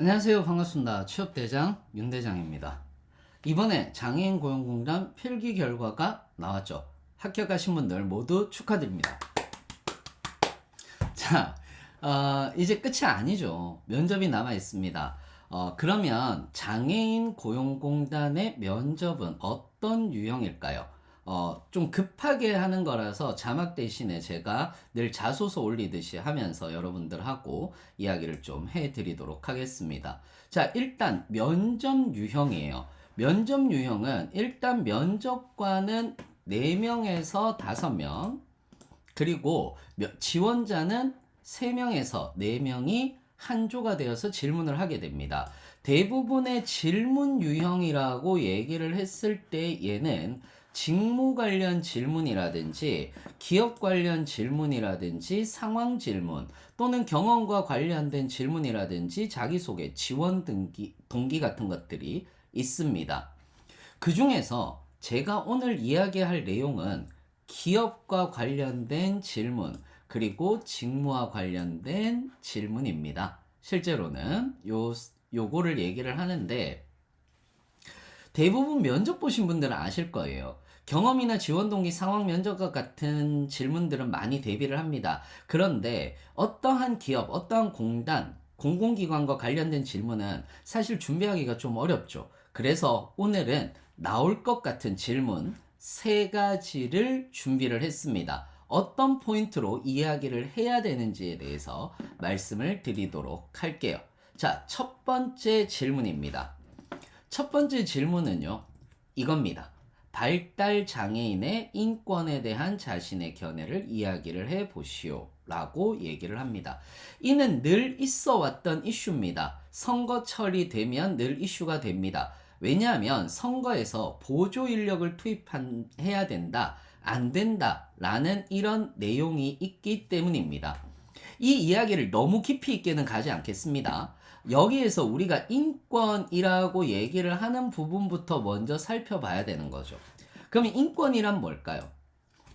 안녕하세요. 반갑습니다. 취업대장 윤대장입니다. 이번에 장애인 고용공단 필기 결과가 나왔죠. 합격하신 분들 모두 축하드립니다. 자, 어, 이제 끝이 아니죠. 면접이 남아 있습니다. 어, 그러면 장애인 고용공단의 면접은 어떤 유형일까요? 어, 좀 급하게 하는 거라서 자막 대신에 제가 늘 자소서 올리듯이 하면서 여러분들하고 이야기를 좀 해드리도록 하겠습니다. 자, 일단 면접 유형이에요. 면접 유형은 일단 면접관은 4명에서 5명, 그리고 며- 지원자는 3명에서 4명이 한 조가 되어서 질문을 하게 됩니다. 대부분의 질문 유형이라고 얘기를 했을 때 얘는 직무 관련 질문이라든지 기업 관련 질문이라든지 상황 질문 또는 경험과 관련된 질문이라든지 자기소개, 지원 등기, 동기 같은 것들이 있습니다. 그 중에서 제가 오늘 이야기할 내용은 기업과 관련된 질문, 그리고 직무와 관련된 질문입니다. 실제로는 요, 요거를 얘기를 하는데, 대부분 면접 보신 분들은 아실 거예요. 경험이나 지원 동기, 상황 면접과 같은 질문들은 많이 대비를 합니다. 그런데 어떠한 기업, 어떠한 공단, 공공기관과 관련된 질문은 사실 준비하기가 좀 어렵죠. 그래서 오늘은 나올 것 같은 질문 세 가지를 준비를 했습니다. 어떤 포인트로 이야기를 해야 되는지에 대해서 말씀을 드리도록 할게요. 자, 첫 번째 질문입니다. 첫 번째 질문은요, 이겁니다. 발달 장애인의 인권에 대한 자신의 견해를 이야기를 해 보시오. 라고 얘기를 합니다. 이는 늘 있어 왔던 이슈입니다. 선거철이 되면 늘 이슈가 됩니다. 왜냐하면 선거에서 보조 인력을 투입해야 된다, 안 된다, 라는 이런 내용이 있기 때문입니다. 이 이야기를 너무 깊이 있게는 가지 않겠습니다. 여기에서 우리가 인권이라고 얘기를 하는 부분부터 먼저 살펴봐야 되는 거죠. 그럼 인권이란 뭘까요?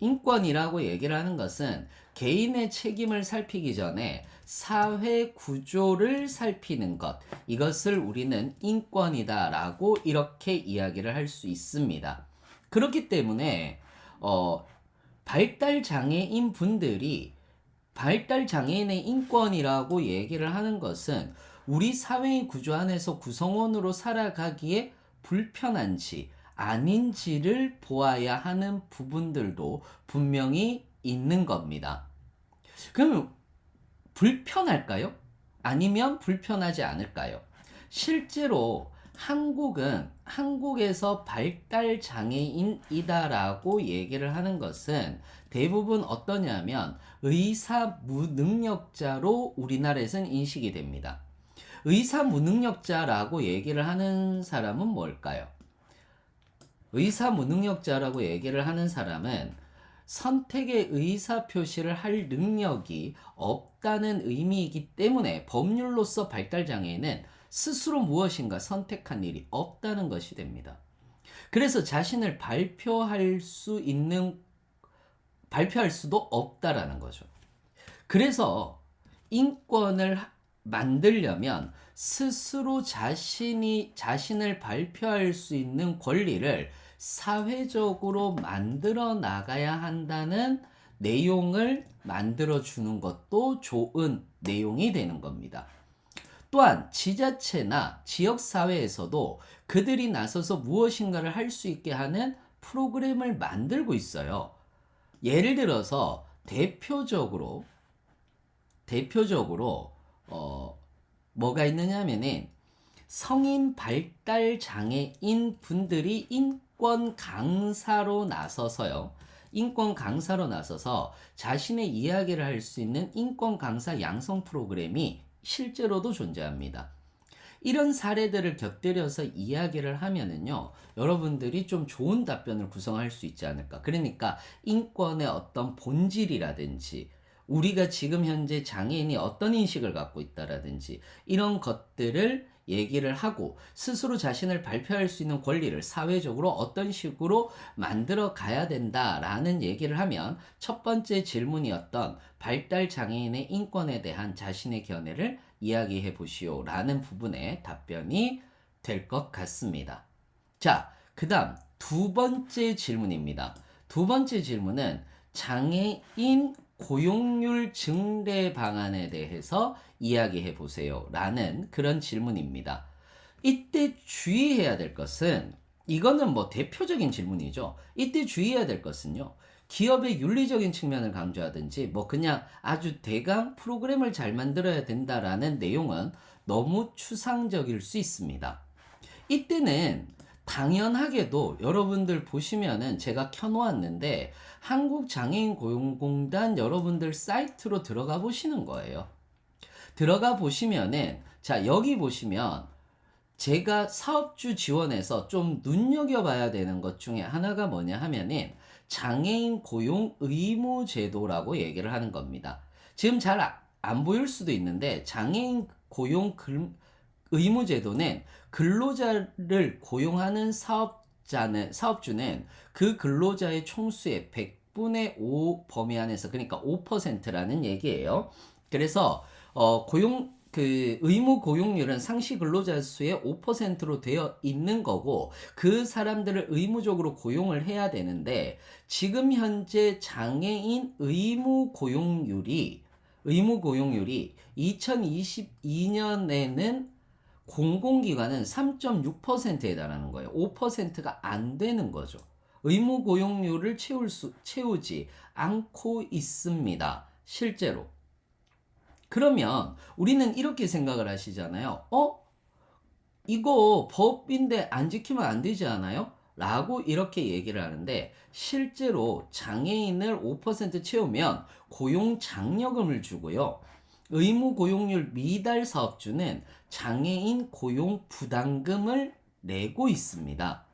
인권이라고 얘기를 하는 것은 개인의 책임을 살피기 전에 사회 구조를 살피는 것. 이것을 우리는 인권이다라고 이렇게 이야기를 할 수 있습니다. 그렇기 때문에, 어, 발달 장애인 분들이 발달 장애인의 인권이라고 얘기를 하는 것은 우리 사회의 구조 안에서 구성원으로 살아가기에 불편한지 아닌지를 보아야 하는 부분들도 분명히 있는 겁니다. 그럼 불편할까요? 아니면 불편하지 않을까요? 실제로 한국은 한국에서 발달 장애인이다라고 얘기를 하는 것은 대부분 어떠냐면 의사 무능력자로 우리나라에서는 인식이 됩니다. 의사 무능력자라고 얘기를 하는 사람은 뭘까요? 의사 무능력자라고 얘기를 하는 사람은 선택의 의사 표시를 할 능력이 없다는 의미이기 때문에 법률로서 발달 장애인은 스스로 무엇인가 선택한 일이 없다는 것이 됩니다. 그래서 자신을 발표할 수 있는 발표할 수도 없다라는 거죠. 그래서 인권을 하- 만들려면 스스로 자신이 자신을 발표할 수 있는 권리를 사회적으로 만들어 나가야 한다는 내용을 만들어 주는 것도 좋은 내용이 되는 겁니다. 또한 지자체나 지역 사회에서도 그들이 나서서 무엇인가를 할 수 있게 하는 프로그램을 만들고 있어요. 예를 들어서 대표적으로 대표적으로 어 뭐가 있느냐면은 성인 발달 장애인 분들이 인권 강사로 나서서요. 인권 강사로 나서서 자신의 이야기를 할 수 있는 인권 강사 양성 프로그램이 실제로도 존재합니다. 이런 사례들을 곁들여서 이야기를 하면은요, 여러분들이 좀 좋은 답변을 구성할 수 있지 않을까. 그러니까 인권의 어떤 본질이라든지, 우리가 지금 현재 장애인이 어떤 인식을 갖고 있다라든지, 이런 것들을 얘기를 하고 스스로 자신을 발표할 수 있는 권리를 사회적으로 어떤 식으로 만들어 가야 된다라는 얘기를 하면 첫 번째 질문이었던 발달 장애인의 인권에 대한 자신의 견해를 이야기해 보시오. 라는 부분에 답변이 될 것 같습니다. 자, 그 다음 두 번째 질문입니다. 두 번째 질문은 장애인 고용률 증대 방안에 대해서 이야기해 보세요. 라는 그런 질문입니다. 이때 주의해야 될 것은 이거는 뭐 대표적인 질문이죠. 이때 주의해야 될 것은요. 기업의 윤리적인 측면을 강조하든지 뭐 그냥 아주 대강 프로그램을 잘 만들어야 된다라는 내용은 너무 추상적일 수 있습니다. 이때는 당연하게도 여러분들 보시면은 제가 켜놓았는데 한국장애인 고용공단 여러분들 사이트로 들어가 보시는 거예요. 들어가 보시면은 자 여기 보시면 제가 사업주 지원에서 좀 눈여겨봐야 되는 것 중에 하나가 뭐냐 하면은 장애인 고용 의무 제도라고 얘기를 하는 겁니다. 지금 잘 안 보일 수도 있는데 장애인 고용 글, 의무 제도는 근로자를 고용하는 사업자는 사업주는 그 근로자의 총수의 100분의 5 범위 안에서 그러니까 5%라는 얘기예요. 그래서 어, 고용 그 의무 고용률은 상시 근로자 수의 5%로 되어 있는 거고 그 사람들을 의무적으로 고용을 해야 되는데 지금 현재 장애인 의무 고용률이 의무 고용률이 2022년에는 공공기관은 3.6%에 달하는 거예요. 5%가 안 되는 거죠. 의무 고용률을 채울 수, 채우지 않고 있습니다. 실제로. 그러면 우리는 이렇게 생각을 하시잖아요. 어? 이거 법인데 안 지키면 안 되지 않아요? 라고 이렇게 얘기를 하는데 실제로 장애인을 5% 채우면 고용 장려금을 주고요. 의무 고용률 미달 사업주는 장애인 고용 부담금을 내고 있습니다.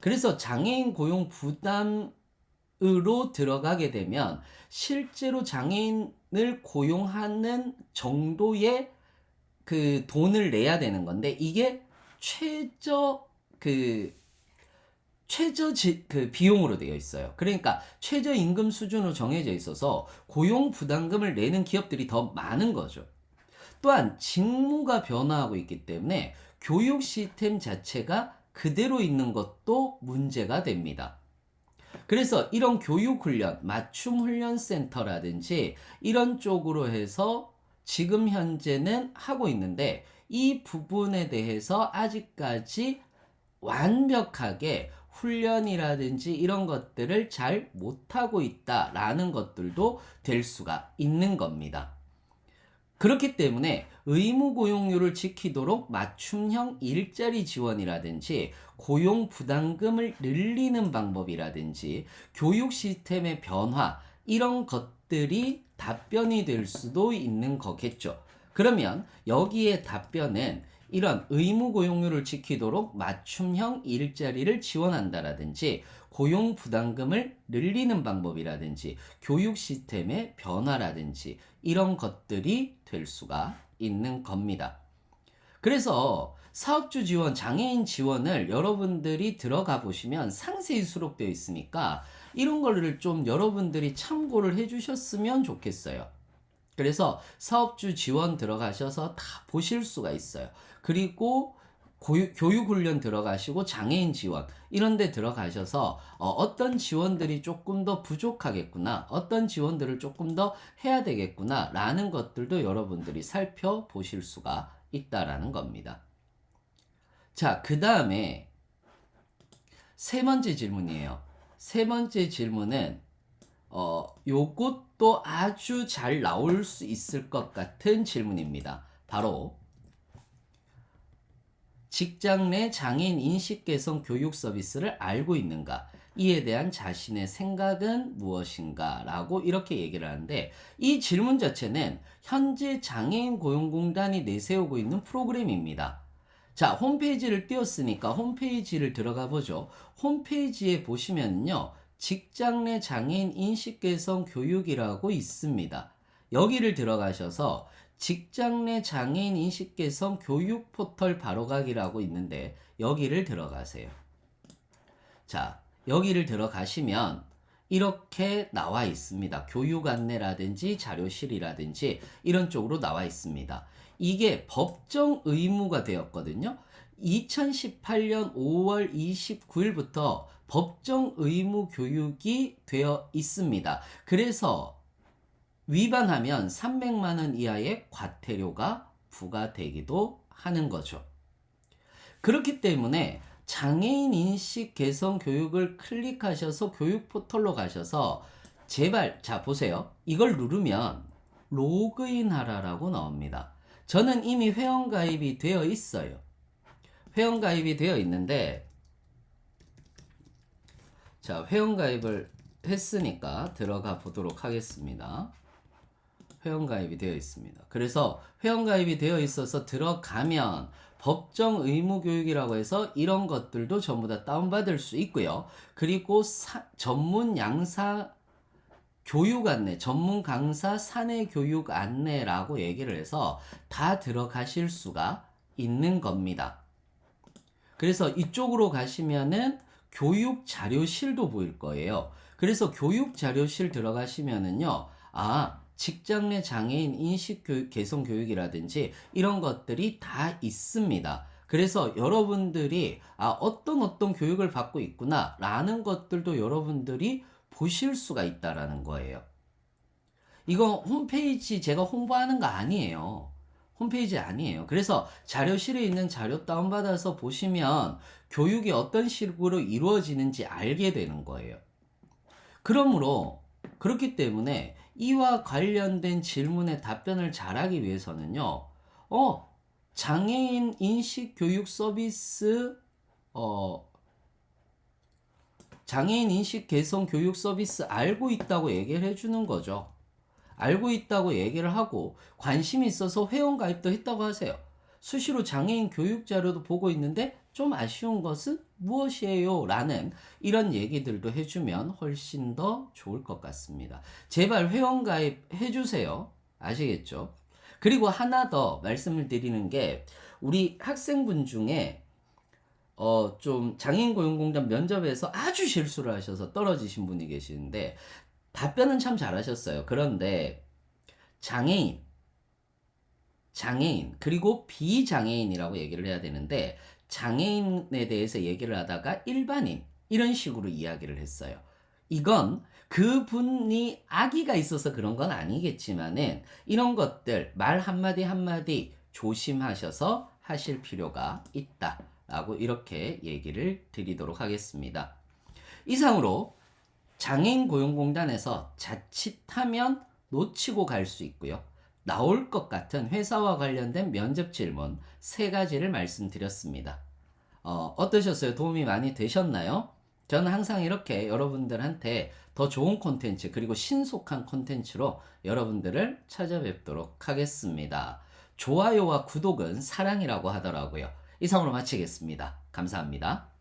그래서 장애인 고용 부담으로 들어가게 되면 실제로 장애인을 고용하는 정도의 그 돈을 내야 되는 건데 이게 최저 그 최저 지, 그 비용으로 되어 있어요. 그러니까 최저 임금 수준으로 정해져 있어서 고용 부담금을 내는 기업들이 더 많은 거죠. 또한 직무가 변화하고 있기 때문에 교육 시스템 자체가 그대로 있는 것도 문제가 됩니다. 그래서 이런 교육훈련, 맞춤훈련센터라든지 이런 쪽으로 해서 지금 현재는 하고 있는데 이 부분에 대해서 아직까지 완벽하게 훈련이라든지 이런 것들을 잘 못하고 있다라는 것들도 될 수가 있는 겁니다. 그렇기 때문에 의무 고용률을 지키도록 맞춤형 일자리 지원이라든지 고용 부담금을 늘리는 방법이라든지 교육 시스템의 변화 이런 것들이 답변이 될 수도 있는 거겠죠. 그러면 여기에 답변은 이런 의무 고용률을 지키도록 맞춤형 일자리를 지원한다라든지 고용 부담금을 늘리는 방법이라든지 교육 시스템의 변화라든지 이런 것들이 될 수가 있는 겁니다. 그래서 사업주 지원, 장애인 지원을 여러분들이 들어가 보시면 상세히 수록되어 있으니까 이런 거를 좀 여러분들이 참고를 해 주셨으면 좋겠어요. 그래서 사업주 지원 들어가셔서 다 보실 수가 있어요. 그리고 교육훈련 들어가시고 장애인 지원 이런 데 들어가셔서 어, 떤 지원들이 조금 더 부족하겠구나 어떤 지원들을 조금 더 해야 되겠구나 라는 것들도 여러분들이 살펴보실 수가 있다라는 겁니다. 자그 다음에 세 번째 질문이에요. 세 번째 질문은 어, 요것도 아주 잘 나올 수 있을 것 같은 질문입니다. 바로 직장 내 장애인 인식 개선 교육 서비스를 알고 있는가? 이에 대한 자신의 생각은 무엇인가? 라고 이렇게 얘기를 하는데 이 질문 자체는 현재 장애인 고용공단이 내세우고 있는 프로그램입니다. 자, 홈페이지를 띄웠으니까 홈페이지를 들어가 보죠. 홈페이지에 보시면요. 직장 내 장애인 인식 개선 교육이라고 있습니다. 여기를 들어가셔서 직장 내 장애인 인식 개선 교육 포털 바로가기라고 있는데 여기를 들어가세요. 자, 여기를 들어가시면 이렇게 나와 있습니다. 교육 안내라든지 자료실이라든지 이런 쪽으로 나와 있습니다. 이게 법정 의무가 되었거든요. 2018년 5월 29일부터 법정 의무 교육이 되어 있습니다. 그래서 위반하면 300만 원 이하의 과태료가 부과되기도 하는 거죠. 그렇기 때문에 장애인 인식 개선 교육을 클릭하셔서 교육 포털로 가셔서 제발 자 보세요. 이걸 누르면 로그인 하라라고 나옵니다. 저는 이미 회원 가입이 되어 있어요. 회원 가입이 되어 있는데 자, 회원 가입을 했으니까 들어가 보도록 하겠습니다. 회원 가입이 되어 있습니다. 그래서 회원 가입이 되어 있어서 들어가면 법정 의무 교육이라고 해서 이런 것들도 전부 다 다운받을 수 있고요. 그리고 사- 전문 양사 교육 안내, 전문 강사 사내 교육 안내라고 얘기를 해서 다 들어가실 수가 있는 겁니다. 그래서 이쪽으로 가시면은 교육 자료실도 보일 거예요. 그래서 교육 자료실 들어가시면은요, 아, 직장 내 장애인 인식 교육, 개선 교육이라든지 이런 것들이 다 있습니다. 그래서 여러분들이 아, 어떤 어떤 교육을 받고 있구나 라는 것들도 여러분들이 보실 수가 있다라는 거예요. 이거 홈페이지 제가 홍보하는 거 아니에요. 홈페이지 아니에요. 그래서 자료실에 있는 자료 다운받아서 보시면 교육이 어떤 식으로 이루어지는지 알게 되는 거예요. 그러므로 그렇기 때문에 이와 관련된 질문에 답변을 잘하기 위해서는요. 어, 장애인 인식 교육 서비스 어 장애인 인식 개선 교육 서비스 알고 있다고 얘기를 해주는 거죠. 알고 있다고 얘기를 하고 관심이 있어서 회원 가입도 했다고 하세요. 수시로 장애인 교육 자료도 보고 있는데 좀 아쉬운 것은 무엇이에요? 라는 이런 얘기들도 해주면 훨씬 더 좋을 것 같습니다. 제발 회원 가입 해주세요. 아시겠죠? 그리고 하나 더 말씀을 드리는 게 우리 학생분 중에 어, 좀 장애인 고용공단 면접에서 아주 실수를 하셔서 떨어지신 분이 계시는데 답변은 참 잘하셨어요. 그런데 장애인, 장애인, 그리고 비장애인이라고 얘기를 해야 되는데 장애인에 대해서 얘기를 하다가 일반인, 이런 식으로 이야기를 했어요. 이건 그분이 아기가 있어서 그런 건 아니겠지만은 이런 것들 말 한마디 한마디 조심하셔서 하실 필요가 있다. 라고 이렇게 얘기를 드리도록 하겠습니다. 이상으로 장애인 고용공단에서 자칫하면 놓치고 갈 수 있고요. 나올 것 같은 회사와 관련된 면접 질문 세 가지를 말씀드렸습니다. 어, 어떠셨어요? 도움이 많이 되셨나요? 저는 항상 이렇게 여러분들한테 더 좋은 콘텐츠 그리고 신속한 콘텐츠로 여러분들을 찾아뵙도록 하겠습니다. 좋아요와 구독은 사랑이라고 하더라고요. 이상으로 마치겠습니다. 감사합니다.